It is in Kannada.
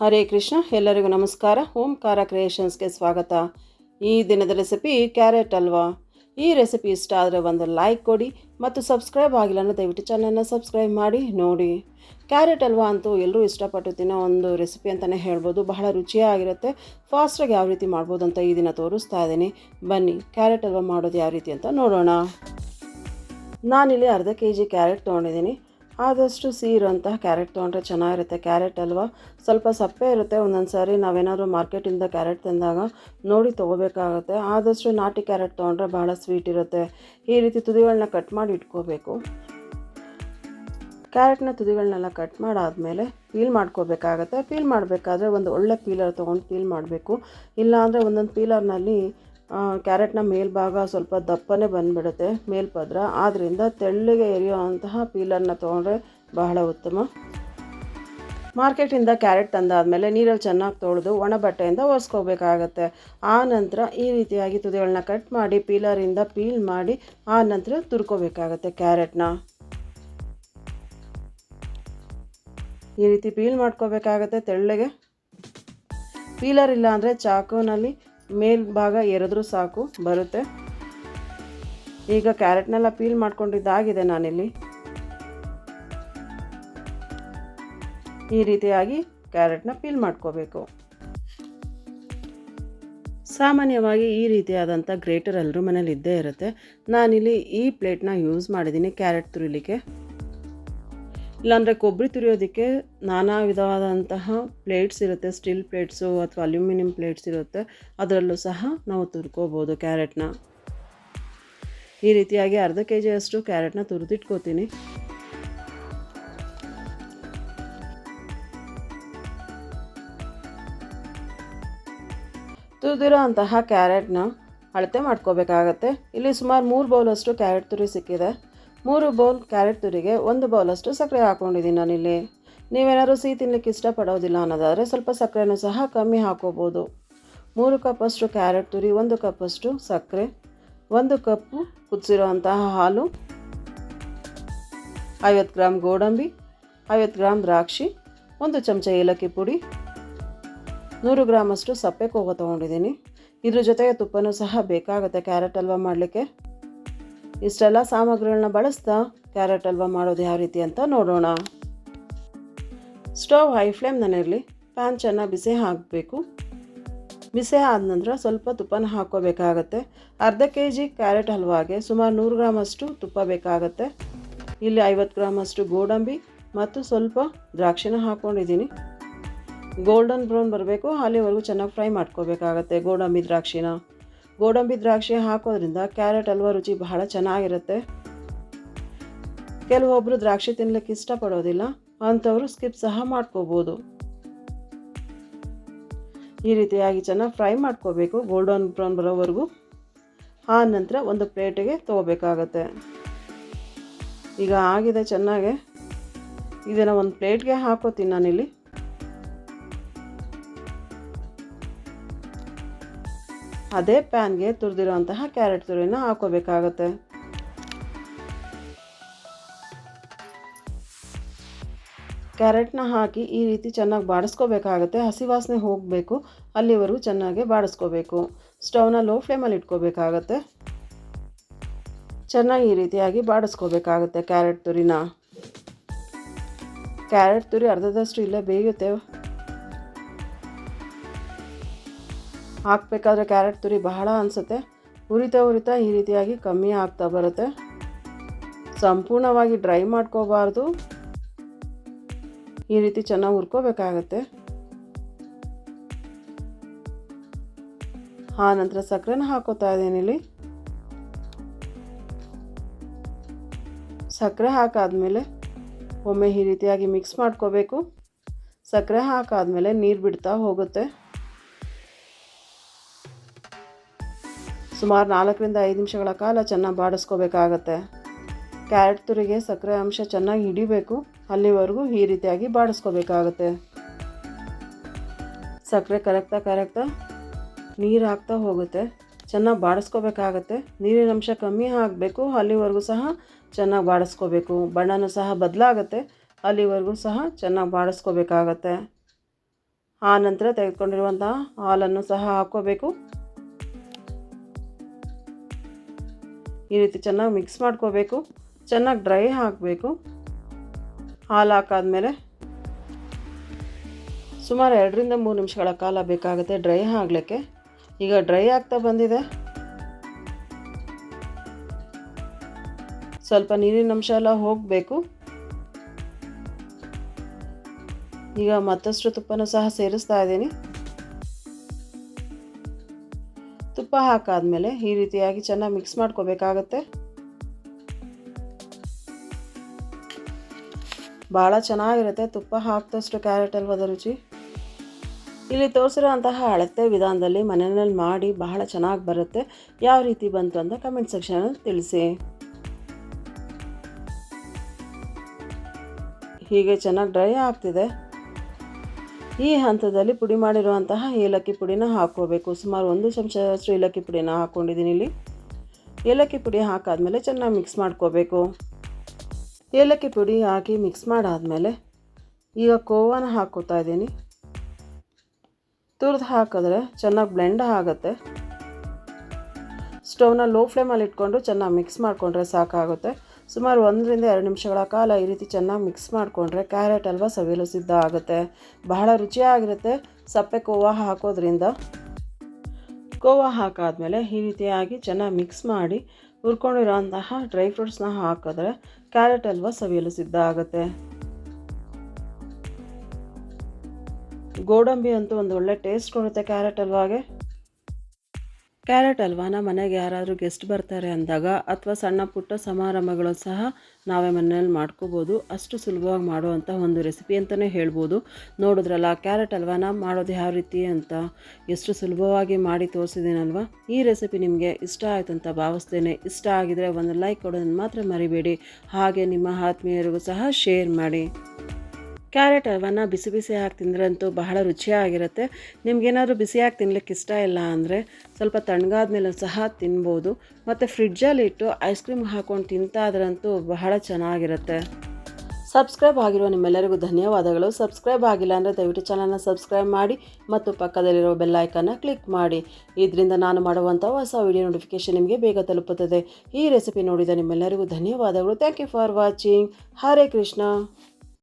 ಹರೇ ಕೃಷ್ಣ, ಎಲ್ಲರಿಗೂ ನಮಸ್ಕಾರ. ಓಂಕಾರ ಕ್ರಿಯೇಷನ್ಸ್ಗೆ ಸ್ವಾಗತ. ಈ ದಿನದ ರೆಸಿಪಿ ಕ್ಯಾರೆಟ್ ಅಲ್ವಾ? ಈ ರೆಸಿಪಿ ಇಷ್ಟ ಆದರೆ ಒಂದು ಲೈಕ್ ಕೊಡಿ ಮತ್ತು ಸಬ್ಸ್ಕ್ರೈಬ್ ಆಗಿಲ್ಲ ಅಂದರೆ ದಯವಿಟ್ಟು ಚಾನಲ್ನ ಸಬ್ಸ್ಕ್ರೈಬ್ ಮಾಡಿ, ನೋಡಿ. ಕ್ಯಾರೆಟ್ ಅಲ್ವಾ ಅಂತೂ ಎಲ್ಲರೂ ಇಷ್ಟಪಟ್ಟು ತಿನ್ನೋ ಒಂದು ರೆಸಿಪಿ ಅಂತಲೇ ಹೇಳ್ಬೋದು. ಬಹಳ ರುಚಿಯಾಗಿರುತ್ತೆ. ಫಾಸ್ಟಾಗಿ ಯಾವ ರೀತಿ ಮಾಡ್ಬೋದು ಅಂತ ಈ ದಿನ ತೋರಿಸ್ತಾ ಇದ್ದೀನಿ. ಬನ್ನಿ, ಕ್ಯಾರೆಟ್ ಅಲ್ವಾ ಮಾಡೋದು ಯಾವ ರೀತಿ ಅಂತ ನೋಡೋಣ. ನಾನಿಲ್ಲಿ ಅರ್ಧ ಕೆ ಜಿ ಕ್ಯಾರೆಟ್ ತೊಗೊಂಡಿದ್ದೀನಿ. ಆದಷ್ಟು ಸೀರಂತಹ ಕ್ಯಾರೆಟ್ ತೊಗೊಂಡ್ರೆ ಚೆನ್ನಾಗಿರುತ್ತೆ. ಕ್ಯಾರೆಟ್ ಅಲ್ವಾ? ಸ್ವಲ್ಪ ಸಪ್ಪೆ ಇರುತ್ತೆ. ಒಂದೊಂದು ಸಾರಿ ನಾವೇನಾದರೂ ಮಾರ್ಕೆಟಿಂದ ಕ್ಯಾರೆಟ್ ತಂದಾಗ ನೋಡಿ ತೊಗೋಬೇಕಾಗುತ್ತೆ. ಆದಷ್ಟು ನಾಟಿ ಕ್ಯಾರೆಟ್ ತೊಗೊಂಡ್ರೆ ಭಾಳ ಸ್ವೀಟ್ ಇರುತ್ತೆ. ಈ ರೀತಿ ತುದಿಗಳನ್ನ ಕಟ್ ಮಾಡಿ ಇಟ್ಕೋಬೇಕು. ಕ್ಯಾರೆಟ್ನ ತುದಿಗಳನ್ನೆಲ್ಲ ಕಟ್ ಮಾಡಾದಮೇಲೆ ಪೀಲ್ ಮಾಡ್ಕೋಬೇಕಾಗತ್ತೆ. ಪೀಲ್ ಮಾಡಬೇಕಾದ್ರೆ ಒಂದು ಒಳ್ಳೆ ಪೀಲರ್ ತೊಗೊಂಡು ಪೀಲ್ ಮಾಡಬೇಕು. ಇಲ್ಲಾಂದರೆ ಒಂದೊಂದು ಪೀಲರ್ನಲ್ಲಿ ಕ್ಯಾರೆಟ್ನ ಮೇಲ್ಭಾಗ ಸ್ವಲ್ಪ ದಪ್ಪನೇ ಬಂದುಬಿಡುತ್ತೆ, ಮೇಲ್ಪದ್ರ. ಆದ್ದರಿಂದ ತೆಳ್ಳಗೆ ಎರಿಯುವಂತಹ ಪೀಲರ್ನ ತೊಗೊಂಡ್ರೆ ಬಹಳ ಉತ್ತಮ. ಮಾರ್ಕೆಟಿಂದ ಕ್ಯಾರೆಟ್ ತಂದಾದಮೇಲೆ ನೀರಲ್ಲಿ ಚೆನ್ನಾಗಿ ತೊಳೆದು ಒಣ ಬಟ್ಟೆಯಿಂದ ಒರೆಸ್ಕೋಬೇಕಾಗತ್ತೆ. ಆ ನಂತರ ಈ ರೀತಿಯಾಗಿ ತುದಿಗಳನ್ನ ಕಟ್ ಮಾಡಿ ಪೀಲರಿಂದ ಪೀಲ್ ಮಾಡಿ ಆ ನಂತರ ತುರ್ಕೋಬೇಕಾಗತ್ತೆ ಕ್ಯಾರೆಟ್ನ. ಈ ರೀತಿ ಪೀಲ್ ಮಾಡ್ಕೋಬೇಕಾಗತ್ತೆ ತೆಳ್ಳಗೆ. ಪೀಲರ್ ಇಲ್ಲ ಅಂದರೆ ಚಾಕುನಲ್ಲಿ ಮೇಲ್ಭಾಗ ಎರೆದ್ರೂ ಸಾಕು, ಬರುತ್ತೆ. ಈಗ ಕ್ಯಾರೆಟ್ನೆಲ್ಲ ಪೀಲ್ ಮಾಡ್ಕೊಂಡಿದ್ದಾಗಿದೆ ನಾನಿಲ್ಲಿ. ಈ ರೀತಿಯಾಗಿ ಕ್ಯಾರೆಟ್ನ ಪೀಲ್ ಮಾಡ್ಕೋಬೇಕು. ಸಾಮಾನ್ಯವಾಗಿ ಈ ರೀತಿಯಾದಂಥ ಗ್ರೇಟರ್ ಎಲ್ಲರೂ ಮನೇಲಿ ಇದ್ದೇ ಇರುತ್ತೆ. ನಾನಿಲ್ಲಿ ಈ ಪ್ಲೇಟ್ನ ಯೂಸ್ ಮಾಡಿದ್ದೀನಿ ಕ್ಯಾರೆಟ್ ತುರಿಲಿಕ್ಕೆ. ಇಲ್ಲಾಂದರೆ ಕೊಬ್ಬರಿ ತುರಿಯೋದಕ್ಕೆ ನಾನಾ ವಿಧವಾದಂತಹ ಪ್ಲೇಟ್ಸ್ ಇರುತ್ತೆ ಸ್ಟೀಲ್ ಪ್ಲೇಟ್ಸು ಅಥವಾ ಅಲ್ಯೂಮಿನಿಯಂ ಪ್ಲೇಟ್ಸ್ ಇರುತ್ತೆ. ಅದರಲ್ಲೂ ಸಹ ನಾವು ತುರ್ಕೋಬೋದು ಕ್ಯಾರೆಟ್ನ. ಈ ರೀತಿಯಾಗಿ ಅರ್ಧ ಕೆ ಜಿಯಷ್ಟು ಕ್ಯಾರೆಟ್ನ ತುರಿದಿಟ್ಕೋತೀನಿ. ತುರಿದಿರೋ ಅಂತಹ ಕ್ಯಾರೆಟ್ನ ಅಳತೆ ಮಾಡ್ಕೋಬೇಕಾಗತ್ತೆ. ಇಲ್ಲಿ ಸುಮಾರು ಮೂರು ಬೌಲಷ್ಟು ಕ್ಯಾರೆಟ್ ತುರಿ ಸಿಕ್ಕಿದೆ. ಮೂರು ಬೌಲ್ ಕ್ಯಾರೆಟ್ ತುರಿಗೆ, ಒಂದು ಬೌಲಷ್ಟು ಸಕ್ಕರೆ ಹಾಕ್ಕೊಂಡಿದ್ದೀನಿ ನಾನಿಲ್ಲಿ. ನೀವೇನಾದರೂ ಸಿಹಿ ತಿನ್ನಲಿಕ್ಕೆ ಇಷ್ಟಪಡೋದಿಲ್ಲ ಅನ್ನೋದಾದರೆ ಸ್ವಲ್ಪ ಸಕ್ಕರೆನೂ ಸಹ ಕಮ್ಮಿ ಹಾಕೋಬೋದು. ಮೂರು ಕಪ್ಪಷ್ಟು ಕ್ಯಾರೆಟ್ ತುರಿ, ಒಂದು ಕಪ್ಪಷ್ಟು ಸಕ್ಕರೆ, ಒಂದು ಕಪ್ಪು ಕುದಿಸಿರುವಂತಹ ಹಾಲು, ಐವತ್ತು ಗ್ರಾಮ್ ಗೋಡಂಬಿ, ಐವತ್ತು ಗ್ರಾಮ್ ದ್ರಾಕ್ಷಿ, ಒಂದು ಚಮಚ ಏಲಕ್ಕಿ ಪುಡಿ, ನೂರು ಗ್ರಾಮಷ್ಟು ಸಪ್ಪೆ ಕೋವ ತೊಗೊಂಡಿದ್ದೀನಿ. ಇದ್ರ ಜೊತೆಗೆ ತುಪ್ಪನೂ ಸಹ ಬೇಕಾಗುತ್ತೆ ಕ್ಯಾರೆಟ್ ಹಲ್ವಾ ಮಾಡಲಿಕ್ಕೆ. ಇಷ್ಟೆಲ್ಲ ಸಾಮಗ್ರಿಗಳನ್ನ ಬಳಸ್ತಾ ಕ್ಯಾರೆಟ್ ಹಲ್ವಾ ಮಾಡೋದು ಯಾವ ರೀತಿ ಅಂತ ನೋಡೋಣ. ಸ್ಟವ್ ಹೈ ಫ್ಲೇಮ್ನಲ್ಲಿರಲಿ, ಪ್ಯಾನ್ ಚೆನ್ನಾಗಿ ಬಿಸಿ ಹಾಕಬೇಕು. ಬಿಸಿ ಆದ ನಂತರ ಸ್ವಲ್ಪ ತುಪ್ಪನ ಹಾಕ್ಕೋಬೇಕಾಗತ್ತೆ. ಅರ್ಧ ಕೆ ಜಿ ಕ್ಯಾರೆಟ್ ಹಲ್ವಾಗೆ ಸುಮಾರು ನೂರು ಗ್ರಾಮಷ್ಟು ತುಪ್ಪ ಬೇಕಾಗತ್ತೆ. ಇಲ್ಲಿ ಐವತ್ತು ಗ್ರಾಮಷ್ಟು ಗೋಡಂಬಿ ಮತ್ತು ಸ್ವಲ್ಪ ದ್ರಾಕ್ಷಿನ ಹಾಕ್ಕೊಂಡಿದ್ದೀನಿ ಗೋಲ್ಡನ್ ಬ್ರೌನ್ ಬರಬೇಕು, ಅಲ್ಲಿವರೆಗೂ ಚೆನ್ನಾಗಿ ಫ್ರೈ ಮಾಡ್ಕೋಬೇಕಾಗತ್ತೆ ಗೋಡಂಬಿ, ದ್ರಾಕ್ಷಿನ. ಗೋಡಂಬಿ ದ್ರಾಕ್ಷಿ ಹಾಕೋದ್ರಿಂದ ಕ್ಯಾರೆಟ್ ಹಲ್ವಾ ರುಚಿ ಬಹಳ ಚೆನ್ನಾಗಿರುತ್ತೆ. ಕೆಲವೊಬ್ಬರು ದ್ರಾಕ್ಷಿ ತಿನ್ನಲಿಕ್ಕೆ ಇಷ್ಟಪಡೋದಿಲ್ಲ, ಅಂಥವರು ಸ್ಕಿಪ್ ಸಹ ಮಾಡ್ಕೋಬೋದು. ಈ ರೀತಿಯಾಗಿ ಚೆನ್ನಾಗಿ ಫ್ರೈ ಮಾಡ್ಕೋಬೇಕು ಗೋಲ್ಡನ್ ಬ್ರೌನ್ ಬರೋವರೆಗೂ. ಆ ನಂತರ ಒಂದು ಪ್ಲೇಟಿಗೆ ತೊಗೋಬೇಕಾಗತ್ತೆ. ಈಗ ಆಗಿದೆ ಚೆನ್ನಾಗೆ. ಇದನ್ನು ಒಂದು ಪ್ಲೇಟ್ಗೆ ಹಾಕೋತೀನಿ ನಾನಿಲ್ಲಿ. ಅದೇ ಪ್ಯಾನ್ಗೆ ತುರಿದಿರುವಂತಹ ಕ್ಯಾರೆಟ್ ತುರಿನ ಹಾಕೋಬೇಕಾಗತ್ತೆ. ಕ್ಯಾರೆಟ್ನ ಹಾಕಿ ಈ ರೀತಿ ಚೆನ್ನಾಗಿ ಬಾಡಿಸ್ಕೋಬೇಕಾಗತ್ತೆ. ಹಸಿ ವಾಸನೆ ಹೋಗಬೇಕು, ಅಲ್ಲಿವರೆಗೂ ಚೆನ್ನಾಗಿ ಬಾಡಿಸ್ಕೋಬೇಕು. ಸ್ಟವ್ನ ಲೋ ಫ್ಲೇಮಲ್ಲಿ ಇಟ್ಕೋಬೇಕಾಗತ್ತೆ. ಚೆನ್ನಾಗಿ ಈ ರೀತಿಯಾಗಿ ಬಾಡಿಸ್ಕೋಬೇಕಾಗತ್ತೆ ಕ್ಯಾರೆಟ್ ತುರಿನ. ಕ್ಯಾರೆಟ್ ತುರಿ ಅರ್ಧದಷ್ಟು ಇಲ್ಲೇ ಬೇಯುತ್ತೆ. ಹಾಕಬೇಕಾದ್ರೆ ಕ್ಯಾರೆಟ್ ತುರಿ ಬಹಳ ಅನಿಸುತ್ತೆ. ಉರಿತ ಉರಿತ ಈ ರೀತಿಯಾಗಿ ಕಮ್ಮಿ ಆಗ್ತಾ ಬರುತ್ತೆ. ಸಂಪೂರ್ಣವಾಗಿ ಡ್ರೈ ಮಾಡ್ಕೋಬಾರ್ದು. ಈ ರೀತಿ ಚೆನ್ನಾಗಿ ಹುರ್ಕೋಬೇಕಾಗತ್ತೆ. ಆ ನಂತರ ಸಕ್ಕರೆನ ಹಾಕೋತಾ ಇದ್ದೀನಿ ಸಕ್ಕರೆ ಹಾಕಾದಮೇಲೆ ಒಮ್ಮೆ ಈ ರೀತಿಯಾಗಿ ಮಿಕ್ಸ್ ಮಾಡ್ಕೋಬೇಕು. ಸಕ್ಕರೆ ಹಾಕಾದ್ಮೇಲೆ ನೀರು ಬಿಡ್ತಾ ಹೋಗುತ್ತೆ. ಸುಮಾರು ನಾಲ್ಕರಿಂದ ಐದು ನಿಮಿಷಗಳ ಕಾಲ ಚೆನ್ನಾಗಿ ಬಾಡಿಸ್ಕೋಬೇಕಾಗತ್ತೆ. ಕ್ಯಾರೆಟ್ ತುರಿಗೆ ಸಕ್ಕರೆ ಅಂಶ ಚೆನ್ನಾಗಿ ಹಿಡಿಬೇಕು. ಅಲ್ಲಿವರೆಗೂ ಈ ರೀತಿಯಾಗಿ ಬಾಡಿಸ್ಕೋಬೇಕಾಗತ್ತೆ. ಸಕ್ಕರೆ ಕರಗ್ತಾ ಕರಗ್ತಾ ನೀರು ಹಾಕ್ತಾ ಹೋಗುತ್ತೆ. ಚೆನ್ನಾಗಿ ಬಾಡಿಸ್ಕೋಬೇಕಾಗತ್ತೆ. ನೀರಿನ ಅಂಶ ಕಮ್ಮಿ ಹಾಕಬೇಕು. ಅಲ್ಲಿವರೆಗೂ ಸಹ ಚೆನ್ನಾಗಿ ಬಾಡಿಸ್ಕೋಬೇಕು. ಬಣ್ಣನೂ ಸಹ ಬದಲಾಗುತ್ತೆ. ಅಲ್ಲಿವರೆಗೂ ಸಹ ಚೆನ್ನಾಗಿ ಬಾಡಿಸ್ಕೋಬೇಕಾಗತ್ತೆ. ಆ ನಂತರ ತೆಗೆದುಕೊಂಡಿರುವಂತಹ ಹಾಲನ್ನು ಸಹ ಹಾಕ್ಕೋಬೇಕು. ಈ ರೀತಿ ಚೆನ್ನಾಗಿ ಮಿಕ್ಸ್ ಮಾಡ್ಕೋಬೇಕು. ಚೆನ್ನಾಗಿ ಡ್ರೈ ಹಾಕಬೇಕು. ಹಾಲು ಹಾಕಾದ್ಮೇಲೆ ಸುಮಾರು ಎರಡರಿಂದ ಮೂರು ನಿಮಿಷಗಳ ಕಾಲ ಬೇಕಾಗುತ್ತೆ ಡ್ರೈ ಆಗಲಿಕ್ಕೆ. ಈಗ ಡ್ರೈ ಆಗ್ತಾ ಬಂದಿದೆ. ಸ್ವಲ್ಪ ನೀರಿನ ಅಂಶ ಎಲ್ಲ ಹೋಗಬೇಕು. ಈಗ ಮತ್ತಷ್ಟು ತುಪ್ಪನೂ ಸಹ ಸೇರಿಸ್ತಾ ಇದ್ದೀನಿ. ತುಪ್ಪ ಹಾಕಾದಮೇಲೆ ಈ ರೀತಿಯಾಗಿ ಚೆನ್ನಾಗಿ ಮಿಕ್ಸ್ ಮಾಡ್ಕೋಬೇಕಾಗತ್ತೆ. ಭಾಳ ಚೆನ್ನಾಗಿರುತ್ತೆ ತುಪ್ಪ ಹಾಕಿದಷ್ಟು ಕ್ಯಾರೆಟ್ ಹಲ್ವದ ರುಚಿ. ಇಲ್ಲಿ ತೋರಿಸಿರೋಂತಹ ಅಳತೆ ವಿಧಾನದಲ್ಲಿ ಮನೆಯಲ್ಲಿ ಮಾಡಿ ಬಹಳ ಚೆನ್ನಾಗಿ ಬರುತ್ತೆ. ಯಾವ ರೀತಿ ಬಂತು ಅಂತ ಕಮೆಂಟ್ ಸೆಕ್ಷನಲ್ಲಿ ತಿಳಿಸಿ. ಹೀಗೆ ಚೆನ್ನಾಗಿ ಡ್ರೈ ಆಗ್ತಿದೆ. ಈ ಹಂತದಲ್ಲಿ ಪುಡಿ ಮಾಡಿರುವಂತಹ ಏಲಕ್ಕಿ ಪುಡಿನ ಹಾಕ್ಕೋಬೇಕು. ಸುಮಾರು ಒಂದು ಚಮಚದಷ್ಟು ಏಲಕ್ಕಿ ಪುಡಿನ ಹಾಕ್ಕೊಂಡಿದ್ದೀನಿ ಇಲ್ಲಿ. ಏಲಕ್ಕಿ ಪುಡಿ ಹಾಕಾದಮೇಲೆ ಚೆನ್ನಾಗಿ ಮಿಕ್ಸ್ ಮಾಡ್ಕೋಬೇಕು. ಏಲಕ್ಕಿ ಪುಡಿ ಹಾಕಿ ಮಿಕ್ಸ್ ಮಾಡಾದಮೇಲೆ ಈಗ ಕೋವಾನ ಹಾಕೋತಾ ಇದ್ದೀನಿ. ತುರಿದು ಹಾಕಿದ್ರೆ ಚೆನ್ನಾಗಿ ಬ್ಲೆಂಡ್ ಆಗುತ್ತೆ. ಸ್ಟವ್ನ ಲೋ ಫ್ಲೇಮಲ್ಲಿ ಇಟ್ಕೊಂಡು ಚೆನ್ನಾಗಿ ಮಿಕ್ಸ್ ಮಾಡಿಕೊಂಡ್ರೆ ಸಾಕಾಗುತ್ತೆ. ಸುಮಾರು ಒಂದರಿಂದ ಎರಡು ನಿಮಿಷಗಳ ಕಾಲ ಈ ರೀತಿ ಚೆನ್ನಾಗಿ ಮಿಕ್ಸ್ ಮಾಡಿಕೊಂಡ್ರೆ ಕ್ಯಾರೆಟ್ ಹಲ್ವಾ ಸವಿಯಲು ಸಿದ್ಧ ಆಗುತ್ತೆ. ಬಹಳ ರುಚಿಯಾಗಿರುತ್ತೆ. ಸಪ್ಪೆ ಕೋವಾ ಹಾಕೋದ್ರಿಂದ. ಕೋವಾ ಹಾಕಾದಮೇಲೆ ಈ ರೀತಿಯಾಗಿ ಚೆನ್ನಾಗಿ ಮಿಕ್ಸ್ ಮಾಡಿ ಹುರ್ಕೊಂಡಿರೋಂತಹ ಡ್ರೈ ಫ್ರೂಟ್ಸ್ನ ಹಾಕಿದ್ರೆ ಕ್ಯಾರೆಟ್ ಹಲ್ವಾ ಸವಿಯಲು ಸಿದ್ಧ ಆಗುತ್ತೆ. ಗೋಡಂಬಿ ಅಂತೂ ಒಂದು ಒಳ್ಳೆ ಟೇಸ್ಟ್ ಕೊಡುತ್ತೆ ಕ್ಯಾರೆಟ್ ಹಲ್ವಾಗೆ ಕ್ಯಾರೆಟ್ ಹಲ್ವಾನ ಮನೆಗೆ ಯಾರಾದರೂ ಗೆಸ್ಟ್ ಬರ್ತಾರೆ ಅಂದಾಗ ಅಥವಾ ಸಣ್ಣ ಪುಟ್ಟ ಸಮಾರಂಭಗಳು ಸಹ ನಾವೇ ಮನೆಯಲ್ಲಿ ಮಾಡ್ಕೋಬೋದು. ಅಷ್ಟು ಸುಲಭವಾಗಿ ಮಾಡುವಂಥ ಒಂದು ರೆಸಿಪಿ ಅಂತಲೇ ಹೇಳ್ಬೋದು. ನೋಡಿದ್ರಲ್ಲ, ಕ್ಯಾರೆಟ್ ಹಲ್ವಾನ ಮಾಡೋದು ಯಾವ ರೀತಿ ಅಂತ? ಎಷ್ಟು ಸುಲಭವಾಗಿ ಮಾಡಿ ತೋರಿಸಿದ್ದೀನಲ್ವ? ಈ ರೆಸಿಪಿ ನಿಮಗೆ ಇಷ್ಟ ಆಯಿತು ಅಂತ ಭಾವಿಸ್ತೇನೆ. ಇಷ್ಟ ಆಗಿದರೆ ಒಂದು ಲೈಕ್ ಕೊಡೋದನ್ನು ಮಾತ್ರ ಮರಿಬೇಡಿ. ಹಾಗೆ ನಿಮ್ಮ ಆತ್ಮೀಯರಿಗೂ ಸಹ ಶೇರ್ ಮಾಡಿ. ಕ್ಯಾರೆಟ್ ಹಲ್ವನ ಬಿಸಿ ಬಿಸಿ ಹಾಕಿ ತಿಂದ್ರಂತೂ ಬಹಳ ರುಚಿಯಾಗಿರುತ್ತೆ. ನಿಮಗೇನಾದರೂ ಬಿಸಿಯಾಗಿ ತಿನ್ಲಿಕ್ಕೆ ಇಷ್ಟ ಇಲ್ಲ ಅಂದರೆ ಸ್ವಲ್ಪ ತಣ್ಣಗಾದ ಮೇಲೆ ಸಹ ತಿನ್ಬೋದು. ಮತ್ತು ಫ್ರಿಡ್ಜಲ್ಲಿ ಇಟ್ಟು ಐಸ್ ಕ್ರೀಮ್ ಹಾಕ್ಕೊಂಡು ತಿಂತಾದ್ರಂತೂ ಬಹಳ ಚೆನ್ನಾಗಿರುತ್ತೆ. ಸಬ್ಸ್ಕ್ರೈಬ್ ಆಗಿರೋ ನಿಮ್ಮೆಲ್ಲರಿಗೂ ಧನ್ಯವಾದಗಳು. ಸಬ್ಸ್ಕ್ರೈಬ್ ಆಗಿಲ್ಲ ಅಂದರೆ ದಯವಿಟ್ಟು ಚಾನಲ್ನ ಸಬ್ಸ್ಕ್ರೈಬ್ ಮಾಡಿ ಮತ್ತು ಪಕ್ಕದಲ್ಲಿರೋ ಬೆಲ್ ಐಕನ್ನ ಕ್ಲಿಕ್ ಮಾಡಿ. ಇದರಿಂದ ನಾನು ಮಾಡುವಂಥ ಹೊಸ ವಿಡಿಯೋ ನೋಟಿಫಿಕೇಷನ್ ನಿಮಗೆ ಬೇಗ ತಲುಪುತ್ತದೆ. ಈ ರೆಸಿಪಿ ನೋಡಿದ ನಿಮ್ಮೆಲ್ಲರಿಗೂ ಧನ್ಯವಾದಗಳು. Thank you for watching. Hare Krishna.